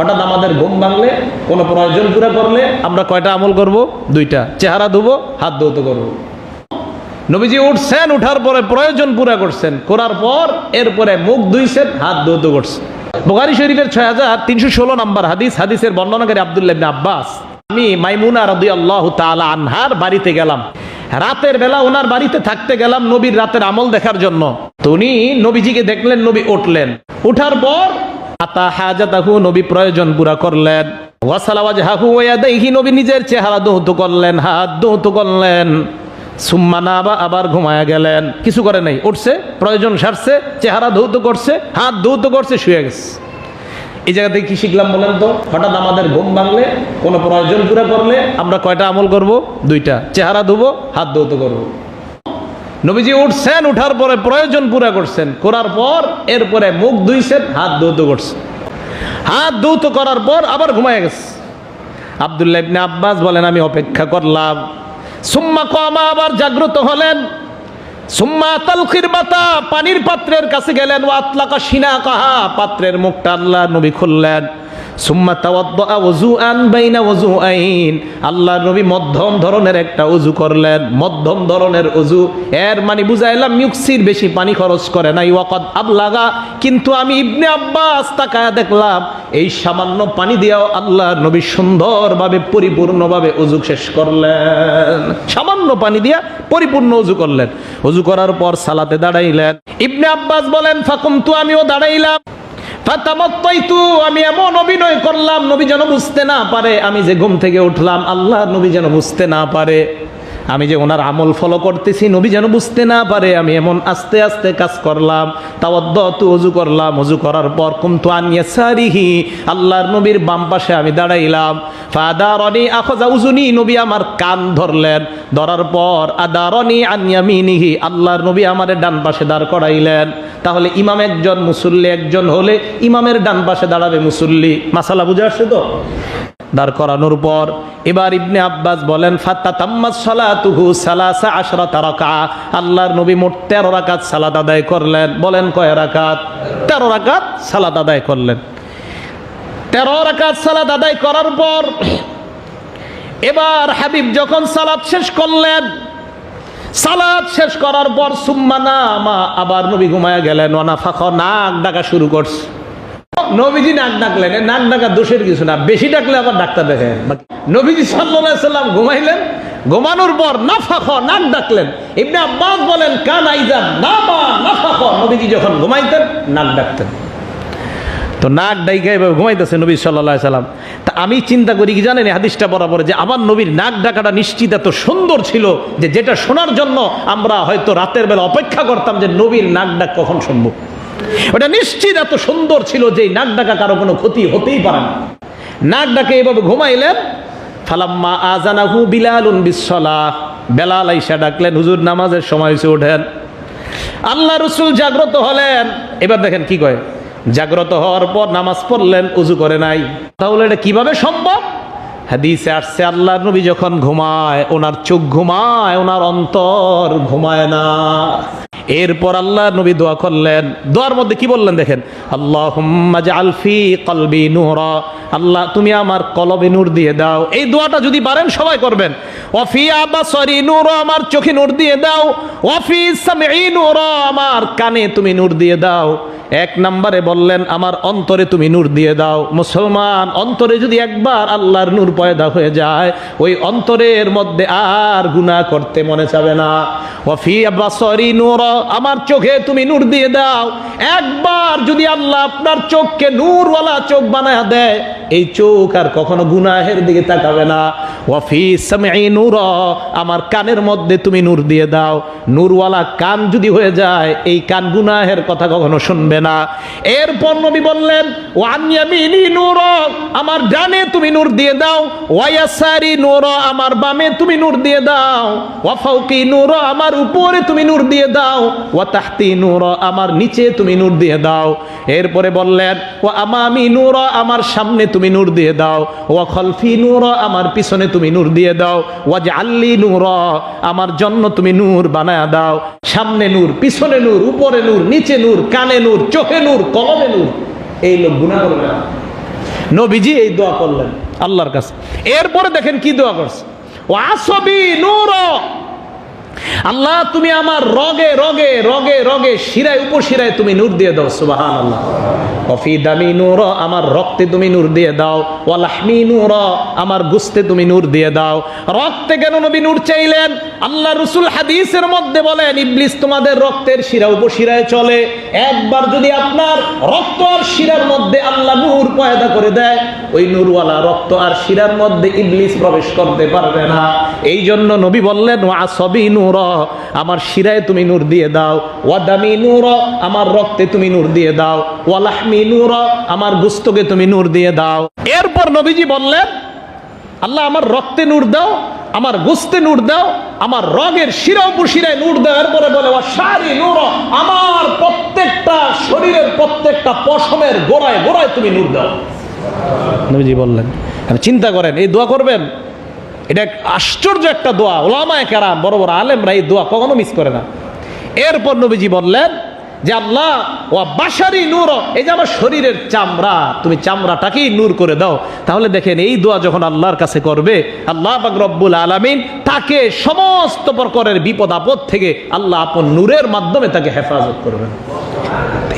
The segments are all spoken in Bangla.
হঠাৎ আমাদের ঘুম ভাঙলে, কোনো প্রয়োজন পুরা করলে আমরা কয়টা আমল করব? দুইটা। চেহারা ধুবো, হাত ধৌত করব। নবীজি উঠছেন, উঠার পরে প্রয়োজন পুরা করছেন। করার পর এরপরে মুখ ধুইছেন, হাত ধৌত করছেন। বোখারি শরীফের ছয় হাজার তিনশো ষোলো নম্বর হাদিস, হাদিসের বর্ণনাকারী আবদুল্লাহ আব্বাস, আমি মাইমুনা রদি আল্লাহ তালা আনহার বাড়িতে গেলাম। রাতের বেলা ওনার বাড়িতে থাকতে গেলাম নবীর রাতের আমল দেখার জন্য। তো উনি নবীজিকে দেখলেন, নবী উঠলেন। উঠার পর আতা হাজাতাহু, নবী প্রয়োজন পুরা করলেন। ওয়াসালাওয়াজহাহু ওয়াদাইহি নবী নিজের চেহারা দৌত করলেন, হাত দৌত করলেন। সুম্মা না আবার ঘুমায়া গেলেন। কিছু করে নাই, উঠছে, প্রয়োজন সারছে, চেহারা ধৌত করছে, হাত ধৌত করছে, শুয়ে গেছে। এই জায়গা থেকে কি শিখলাম বলেন তো? হঠাৎ আমাদের ঘুম ভাঙলে, কোনো প্রয়োজন পুরা করলে আমরা কয়টা আমল করব? দুইটা। চেহারা ধুবো, হাত ধৌত করব। নবীজি উঠছেন, উঠার পরে প্রয়োজন পুরা করছেন। করার পর এরপরে মুখ ধুইছেন, হাত ধৌত করছেন। হাত ধৌত করার পর আবার ঘুমায় গেছে। আবদুল্লাহ ইবনে আব্বাস বলেন, আমি অপেক্ষা করলাম। সুম্মা কমা, আবার জাগ্রত হলেন। সুম্মা তালখির মাতা পানির পাত্রের কাছে গেলেন। ও আতলাকা সিনা কাহা পাত্রের মুখটা আল্লাহ নবী খুললেন। সুম্মা তাওয়াদ্দা ওযুআন বাইনা ওযুআইন। আল্লাহ নবী মধ্যম ধরনের একটা উজু করলেন, মধ্যম ধরনের উজু এর মানে বুঝাইলাম মিউক্সির বেশি পানি খরচ করে নাই। ওয়াকাদ আবলাগা, কিন্তু আমি ইবনে আব্বাস তাকায়া দেখলাম, এই সামান্য পানি দিয়েও আল্লাহর নবী সুন্দরভাবে, পরিপূর্ণভাবে উজু শেষ করলেন। সামান্য পানি দিয়া পরিপূর্ণ উজু করলেন। উজু করার পর সালাতে দাঁড়াইলেন। ইবনে আব্বাস বলেন, ফাকুমতু, আমিও দাঁড়াইলাম। আমি এমন অভিনয় করলাম, নবী যেন বুঝতে না পারে, আমি যে ঘুম থেকে উঠলাম, আল্লাহ নবী যেন বুঝতে না পারে। আমি যে ওনার আমল ফলো করতেছি, নবী যেন বুঝতে না পারে, আমি এমন আস্তে আস্তে কাজ করলাম, তাওয়াদ্দতু অজু করলাম অজু করার পর কুমতু আনিয়া সারিহি আল্লাহর নবীর বাম পাশে আমি দাঁড়াইলাম। ফাদারনি আখজা উজুনি, নবী আমার কান ধরলেন, ধরার পর আদারনি আনিয়ামিনিহি আল্লাহর নবী আমারে ডান পাশে দাঁড় করাইলেন। তাহলে ইমাম একজন, মুসল্লি একজন হলে ইমামের ডান পাশে দাঁড়াবে মুসল্লি। মাসালা বুঝে আসছে তো? দাঁড় করানোর পর এবার ইবনে আব্বাস বলেন ফাত্তা তাম্মাস সালাতুহু সালাসা আশরাতা রাকা আল্লাহর নবী মোট তেরো রাকাত সালাত আদায় করলেন। বলেন কয় রাকাত? তেরো রাকাত সালাত আদায় করলেন। তেরো রাকাত সালাত আদায় করার পর এবার হাবিব যখন সালাত শেষ করলেন সালাদ শেষ করার পর, সুম্মা নামা। আবার নবী ঘুমায়া গেলেন। ওনা ফাঁক নাক ডাকা শুরু করছে। নবীজি নাক ডাকলেন নাক ডাকা দোষের কিছু না, বেশি ডাকলে আবার ডাক্তার দেখেন নবীজি সাল্লাম ঘুমাইলেন, ঘুমানোর পর না নাক ডাকলেন। ইবনে আব্বাস বলেন, কান আইজান না মা নবীজি যখন ঘুমাইতেন, নাক ডাকতেন। তো নাক ডাইকা এভাবে ঘুমাইতেছে নবী সাল্লাহ সাল্লাম। তা আমি চিন্তা করি কি জানেন হাদিসটা বরাবর যে আমার নবীর নাক ডাকাটা নিশ্চিত এত সুন্দর ছিল যে যেটা শোনার জন্য আমরা হয়তো রাতের বেলা অপেক্ষা করতাম যে নবীর নাক ডাক কখন শুনব ওটা নিশ্চিত এত সুন্দর ছিল যে নাক ডাকা কারও কোনো ক্ষতি হতেই পারে না। নাক ডাকে এভাবে ঘুমাইলেন ফালাম্মা আজানাহু বিলালুন বিশ্বলা বেলাল আইসা ডাকলেন, হুজুর, নামাজের সময় হয়েছে ওঠেন। আল্লাহ রসুল জাগ্রত হলেন। এবার দেখেন কি কয়, জাগ্রত হওয়ার পর নামাজ পড়লেন, উজু করে নাই। তাহলে এটা কীভাবে সম্ভব? হাদিসে আসছে আল্লাহ নবী যখন ঘুমায়, ওনার চোখ ঘুমায়, ওনার অন্তর ঘুমায় না। এরপর আল্লাহ নবী দোয়া করলেন। দোয়ার মধ্যে কি বললেন দেখেন? আল্লাহ আলফি কলবি নূরা। আল্লাহ, তুমি আমার কলবে নূর দিয়ে দাও। এই দোয়াটা যদি পারেন, সবাই করবেন। অফি আবা সরি নূর, আমার চোখে নূর দিয়ে দাও। অফি সামি নূর, আমার কানে তুমি নূর দিয়ে দাও। এক নম্বরে বললেন, আমার অন্তরে তুমি নূর দিয়ে দাও। মুসলমান, অন্তরে যদি একবার আল্লাহর নূর পয়দা হয়ে যায়, ওই অন্তরের মধ্যে আর গুণা করতে মনে চাবে না। ওফি সরি নূর, আমার চোখে তুমি নূর দিয়ে দাও। একবার যদি আল্লাহ আপনার চোখকে নূরওয়ালা চোখ বানায় দেয় এই চোখ আর কখনো গুনাহের দিকে তাকাবে না। ওয়াফি সামঈ নূর, আমার কানের মধ্যে তুমি নূর দিয়ে দাও। নূরওয়ালা কান যদি হয়ে যায়, এই কান গুনাহের কথা কখনো শুনবে না। এরপর নবী বললেন ওয়ানিয়ামিনি নূর, আমার ডানে তুমি নূর দিয়ে দাও। ওয়াইয়াসারি নূর, আমার বামে তুমি নূর দিয়ে দাও। ওয়াফাউকি নূর, আমার উপরে তুমি নূর দিয়ে দাও। ওয়া তাহতি নূর, আমার নিচে তুমি নূর দিয়ে দাও। এরপরে বললেন ও আমামি নূর, আমার সামনে তুমি নূর দিয়ে দাও। ওয়া খলফি নূর, আমার পিছনে তুমি নূর দিয়ে দাও। ওয়া জাল্লি নূর, আমার জন্য তুমি নূর বানায়া দাও। সামনে নূর, পিছনে নূর, উপরে নূর, নিচে নূর, কানে নূর, চোখে নূর, কলমে নূর। এই লোক গুণা করবে নবীজি এই দোয়া করলেন আল্লাহর কাছে। এরপরে দেখেন কি দোয়া করছে? ও আসবি নূর। আল্লাহ, তুমি আমার রগে রগে রগে রগে, শিরায়, উপশিরায় তুমি নূর দিয়ে দাও সুবাহান আল্লাহ কফি দামি নূর, আমার রক্তে তুমি নূর দিয়ে দাও। ওয়ালাহমি নূর, আমার গুস্তে তুমি নূর দিয়ে দাও। রক্তে কেন নবী নূর চাইলেন? আল্লাহ রসুল হাদিসের মধ্যে বলেন, ইবলিস তোমাদের রক্তের শিরা উপশিরায় চলে। একবার যদি আপনার রক্ত আর শিরার মধ্যে আল্লাহ নূর পয়দা করে দেয়, ওই নূরওয়ালা রক্ত আর শিরার মধ্যে ইবলিস প্রবেশ করতে পারবে না। এই জন্য নবী বললেন ওয়া সবই নূর, আমার শিরায় তুমি নূর দিয়ে দাও। ওয়াদামি নূর, আমার রক্তে তুমি নূর দিয়ে দাও। ওয়ালাহমি নূর, আমার গুস্তকে তুমি নূর দিয়ে দাও। এরপর নবীজি বললেন, আল্লাহ, আমার রক্তে নূর দাও, আমার গোস্তে নূর দাও আমার রগের শিরা শিরায় নূর দেওয়ার পরে বলে সারি নূর, আমার প্রত্যেকটা শরীরের প্রত্যেকটা পশমের গোড়ায় গোড়ায় তুমি নূর দাও। নবীজি বললেন চিন্তা করেন, এই দোয়া করবেন? এটা এক আশ্চর্য একটা দোয়া। ওলামায় কেরাম, বড় বড় আলেমরা এই দোয়া কখনো মিস করে না। এরপর নবীজি বললেন যে আল্লাহ ও বাসারি নূর, এই যে আমার শরীরের চামড়া, তুমি চামড়াটাকেই নূর করে দাও। তাহলে দেখেন, এই দোয়া যখন আল্লাহর কাছে করবে, আল্লাহ রব্বুল আলামিন তাকে সমস্ত প্রকারের বিপদ আপদ থেকে আল্লাহ আপন নূরের মাধ্যমে তাকে হেফাজত করবেন।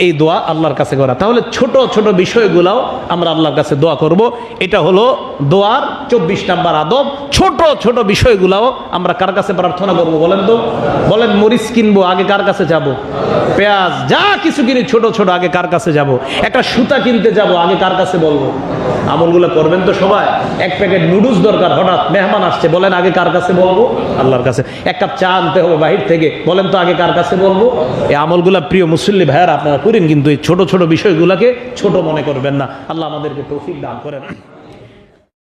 এই দোয়া আল্লাহর কাছে করা। তাহলে ছোট ছোট বিষয়গুলাও আমরা আল্লাহর কাছে দোয়া করব। এটা হলো দোয়ার চব্বিশ নাম্বার আদব। ছোট ছোট বিষয়গুলাও আমরা কার কাছে প্রার্থনা করব বলেন তো? বলেন, মরিচ কিনবো, আগে কার কাছে যাব? পেঁয়াজ, যা কিছু কিনি ছোট ছোট, আগে কার কাছে যাব? একটা সুতা কিনতে যাব, আগে কার কাছে বলব? আমলগুলো করবেন তো সবাই? এক প্যাকেট নুডলস দরকার, হঠাৎ মেহমান আসছে, বলেন, আগে কার কাছে বলব? আল্লাহর কাছে। এক কাপ চা আনতে হবে বাহির থেকে, বলেন তো, আগে কার কাছে বলব? এই আমলগুলা প্রিয় মুসল্লি ভাইয়ারা আপনারা করেন, কিন্তু এই ছোট ছোট বিষয়গুলোকে ছোট মনে করবেন না। আল্লাহ আমাদেরকে তৌফিক দান করেন।